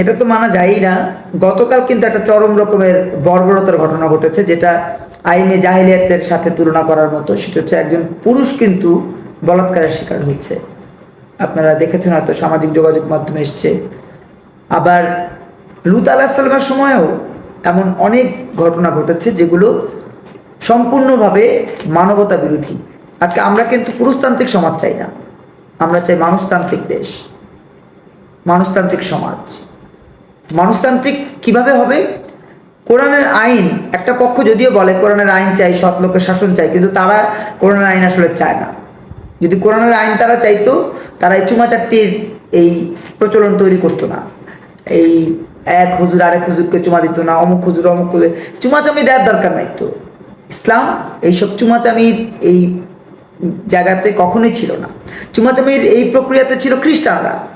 এটা তো মানা যায়ই না। গতকাল কিন্তু একটা চরম রকমের বর্বরতার ঘটনা ঘটেছে, যেটা আইনে জাহিলিয়াতের সাথে তুলনা করার মতো। সেটা হচ্ছে একজন পুরুষ কিন্তু বলাৎকারের শিকার হয়েছে। আপনারা দেখেছেন হয়তো সামাজিক যোগাযোগ মাধ্যমে এসছে। আবার লুত আলাহিসাল্লামের সময়েও এমন অনেক ঘটনা ঘটেছে, যেগুলো সম্পূর্ণভাবে মানবতা বিরোধী। আজকে আমরা কিন্তু পুরুষতান্ত্রিক সমাজ চাই না। আমরা চাই মানুষতান্ত্রিক দেশ, মানুষতান্ত্রিক সমাজ। মানুষতান্ত্রিক কীভাবে হবে? কোরআনের আইন, একটা পক্ষ যদিও বলে কোরআনের আইন চাই, সৎ লোকের শাসন চাই, কিন্তু তারা কোরআনের আইন আসলে চায় না। যদি কোরআনের আইন তারা চাইতো, তারা এই চুমাচারটির এই প্রচলন তৈরি করতো না। এই এক হুজুর আরেক হুজুরকে চুমা দিত না, অমুক হুজুর অমুক হুজুর। চুমাচামি দেওয়ার দরকার নাই তো। ইসলাম এইসব চুমাচামির এই জায়গাতে কখনোই ছিল না। চুমাচামির এই প্রক্রিয়াতে ছিল খ্রিস্টানরা।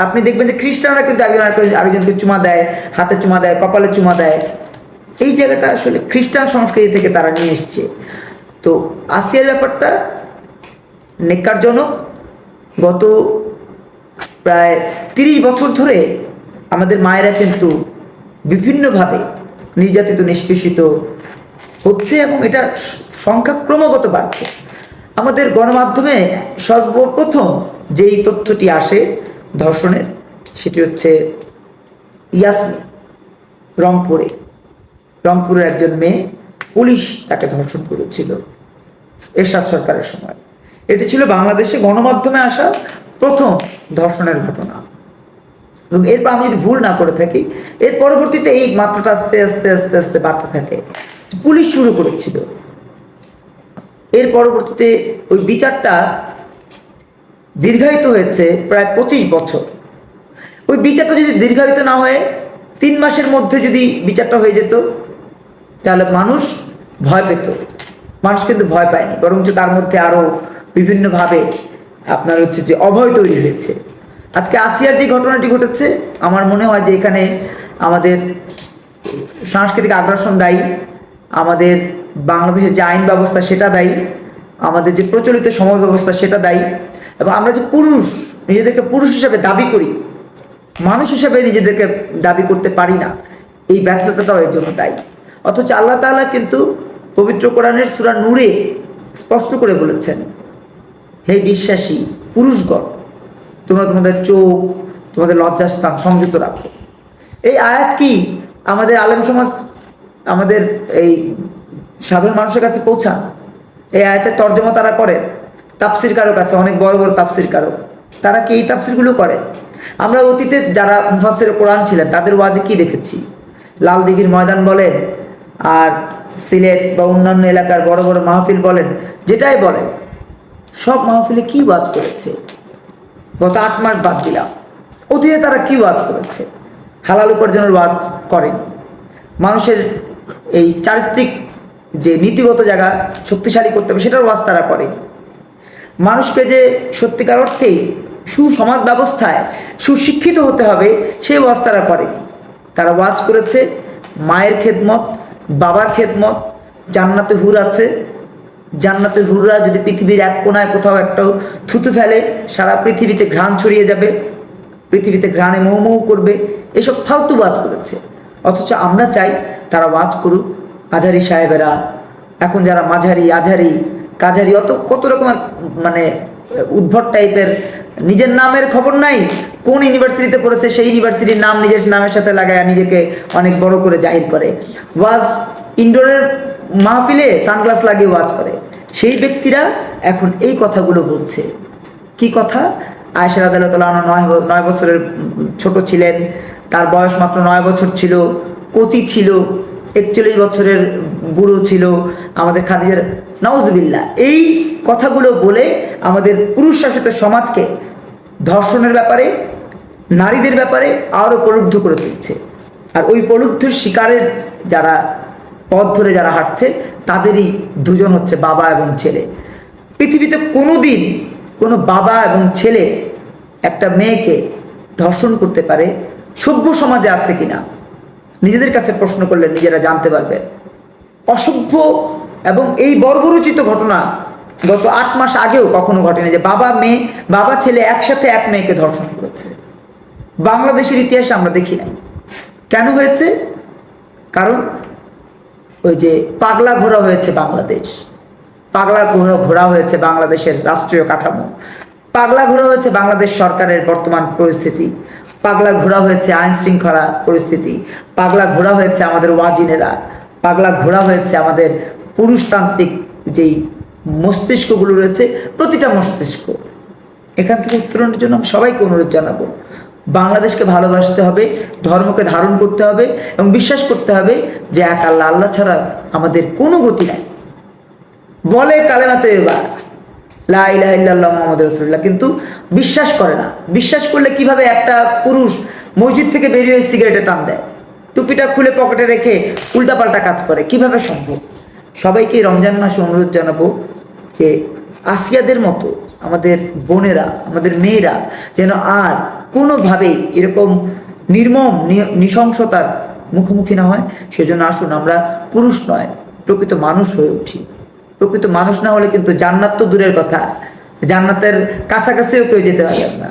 আপনি দেখবেন যে খ্রিস্টানরা কিন্তু একজন আরেকজন- আরেকজনকে চুমা দেয়, হাতে চুমা দেয়, কপালে চুমা দেয়। এই জায়গাটা আসলে খ্রিস্টান সংস্কৃতি থেকে তারা নিয়ে এসছে। তো আসিয়ার ব্যাপারটা নেকারজনক। গত প্রায় তিরিশ বছর ধরে আমাদের মায়েরা কিন্তু বিভিন্নভাবে নির্যাতিত, নিষ্পেষিত হচ্ছে এবং এটার স- সংখ্যা ক্রমাগত বাড়ছে। আমাদের গণমাধ্যমে সর্বপ্রথম যেই তথ্যটি আসে ধর্ষণের সেটি হচ্ছে ইয়াসমিন, রংপুরে। রংপুরের একজন মেয়ে পুলিশ তাকে ধর্ষণ করেছিল এরশাদ সরকারের সময়। এটি ছিল বাংলাদেশে গণমাধ্যমে আসা প্রথম ধর্ষণের ঘটনা। এবং এরপর আমি যদি ভুল না করে থাকি, এর পরবর্তীতে এই মাত্রাটা আস্তে আস্তে আস্তে আস্তে বাড়তে থাকে। পুলিশ শুরু করেছিল। এর পরবর্তীতে ওই বিচারটা দীর্ঘায়িত হয়েছে প্রায় পঁচিশ বছর। ওই বিচারটা যদি দীর্ঘায়িত না হয়ে তিন মাসের মধ্যে যদি বিচারটা হয়ে যেত, তাহলে মানুষ ভয় পেত। মানুষ কিন্তু ভয় পায়নি, বরঞ্চ তার মধ্যে আরও বিভিন্নভাবে আপনার হচ্ছে যে অভয় তৈরি হয়েছে। আজকে আসিয়ার যে ঘটনাটি ঘটেছে, আমার মনে হয় যে এখানে আমাদের সাংস্কৃতিক আগ্রাসন দায়ী, আমাদের বাংলাদেশের যে আইন ব্যবস্থা সেটা দায়ী, আমাদের যে প্রচলিত সমাজ ব্যবস্থা সেটা দায়ী এবং আমরা যে পুরুষ, নিজেদেরকে পুরুষ হিসেবে দাবি করি, মানুষ হিসেবে নিজেদেরকে দাবি করতে পারি না, এই ব্যর্থতাটাও এর জন্য দায়ী। অথচ আল্লাহ তাআলা কিন্তু পবিত্র কোরআনের সুরা নূরে স্পষ্ট করে বলেছেন, হে বিশ্বাসী পুরুষগণ, তোমরা তোমাদের চোখ, তোমাদের লজ্জার লজ্জাস্থান সংযুক্ত রাখো। এই আয়াত কি আমাদের আলেম সমাজ, আমাদের এই সাধারণ মানুষের কাছে পৌঁছান? এই আয়াতের তর্জমা তারা করে তাফসির কারক আছে, অনেক বড় বড় তাফসির কারক। তারা কি এই তাফসিরগুলো করে? আমরা অতীতে যারা মুফাসের কোরআন ছিলেন, তাদের ওয়াজে কি দেখেছি? লাল দিঘির ময়দান বলেন, আর সিলেট বা অন্যান্য এলাকার বড় বড় মাহফিল বলেন, যেটাই বলেন, সব মাহফিলে কি ওয়াজ করেছে? গত আট মাস বাদ দিলাম। অতীতে তারা কি ওয়াজ করেছে? হালাল উপার্জনের ওয়াজ করেন। মানুষের এই চারিত্রিক যে নীতিগত জায়গা, শক্তিশালী করতে হবে, সেটার ওয়াজ তারা করেনি। মানুষকে যে সত্যিকার অর্থেই সুসমাজ ব্যবস্থায় সুশিক্ষিত হতে হবে, সেই ওয়াজ তারা করে। তারা ওয়াজ করেছে, মায়ের খেদমত, বাবার খেদমত, জান্নাতে হুর আছে। জান্নাতের হুররা যদি পৃথিবীর এক কোনায় কোথাও একটা থুতু ফেলে, সারা পৃথিবীতে ঘ্রাণ ছড়িয়ে যাবে, পৃথিবীতে ঘ্রাণে মৌ মৌ করবে, এসব ফালতু ওয়াজ করেছে। অথচ আমরা চাই তারা ওয়াজ করুক। আজারি সাহেবেরা, এখন যারা মাঝারি, আঝারি কাঝারি অত কত রকমের মানে উদ্ভট টাইপের, নিজের নামের খবর নাই, কোন ইউনিভার্সিটিতে পড়েছে সেই ইউনিভার্সিটির নাম নিজের নামের সাথে লাগায় নিজেকে অনেক বড় করে জাহির করে। ওয়াজ, ইনডোরের মাহফিলে সানগ্লাস লাগিয়ে ওয়াজ করে। সেই ব্যক্তিরা এখন এই কথাগুলো বলছে। কি কথা? আয়সা আদালত নয় নয় বছরের ছোট ছিলেন, তার বয়স মাত্র নয় বছর ছিল, কচি ছিল, একচল্লিশ বছরের বুড়ো ছিল। আমাদের খাদিজার নওয়াজবিল্লা এই কথাগুলো বলে আমাদের পুরুষ শাসিত সমাজকে ধর্ষণের ব্যাপারে, নারীদের ব্যাপারে আরও প্রলুব্ধ করে তুলছে। আর ওই প্রলুব্ধের শিকারের যারা পথ ধরে যারা হাঁটছে, তাদেরই দুজন হচ্ছে বাবা এবং ছেলে। পৃথিবীতে কোনো দিন কোনো বাবা এবং ছেলে একটা মেয়েকে ধর্ষণ করতে পারে, সভ্য সমাজে আছে কিনা? নিজেদের কাছে প্রশ্ন করলে নিজেরা জানতে পারবে। অসভ্য এবং এই বর্বরচিত ঘটনা গত আট মাস আগেও কখনো ঘটেনি যে বাবা, মেয়ে, বাবা, ছেলে একসাথে এক মেয়েকে ধর্ষণ করেছে। বাংলাদেশের ইতিহাসে আমরা দেখি নাই। কেন হয়েছে? কারণ ওই যে পাগলা ঘোরা হয়েছে বাংলাদেশ। পাগলা ঘোরা ঘোরা হয়েছে বাংলাদেশের রাষ্ট্রীয় কাঠামো। পাগলা ঘোরা হয়েছে বাংলাদেশ সরকারের বর্তমান পরিস্থিতি। পাগলা ঘোরা হয়েছে আইন শৃঙ্খলা পরিস্থিতি। পাগলা ঘোরা হয়েছে আমাদের ওয়াজিনেরা। পাগলা ঘোরা হয়েছে আমাদের পুরুষতান্ত্রিক যেই মস্তিষ্কগুলো রয়েছে, প্রতিটা মস্তিষ্ক। এখান থেকে উত্তরণের জন্য আমি সবাইকে অনুরোধ জানাব, বাংলাদেশকে ভালোবাসতে হবে, ধর্মকে ধারণ করতে হবে এবং বিশ্বাস করতে হবে যে এক আল্লাহ আল্লাহ ছাড়া আমাদের কোনো গতি নাই। বলে কালেমা তো এবার লাইল্লাহ মোহাম্মদ রসুল্লাহ কিন্তু বিশ্বাস করে না। বিশ্বাস করলে কীভাবে একটা পুরুষ মসজিদ থেকে বেরিয়ে সিগারেটে টান দেয়? টুপিটা খুলে পকেটে রেখে উল্টাপাল্টা কাজ করে, কীভাবে সম্ভব? সবাইকে রমজান মাসে অনুরোধ জানাব যে আসিয়াদের মতো আমাদের বোনেরা, আমাদের মেয়েরা যেন আর কোনোভাবেই এরকম নির্মম নৃশংসতার মুখোমুখি না হয়, সেজন্য আসুন আমরা পুরুষ নয়, প্রকৃত মানুষ হয়ে উঠি। প্রকৃত মানুষ না হলে কিন্তু জান্নাত তো দূরের কথা, জান্নাতের কাছাকাছিও কেউ যেতে পারবেন না।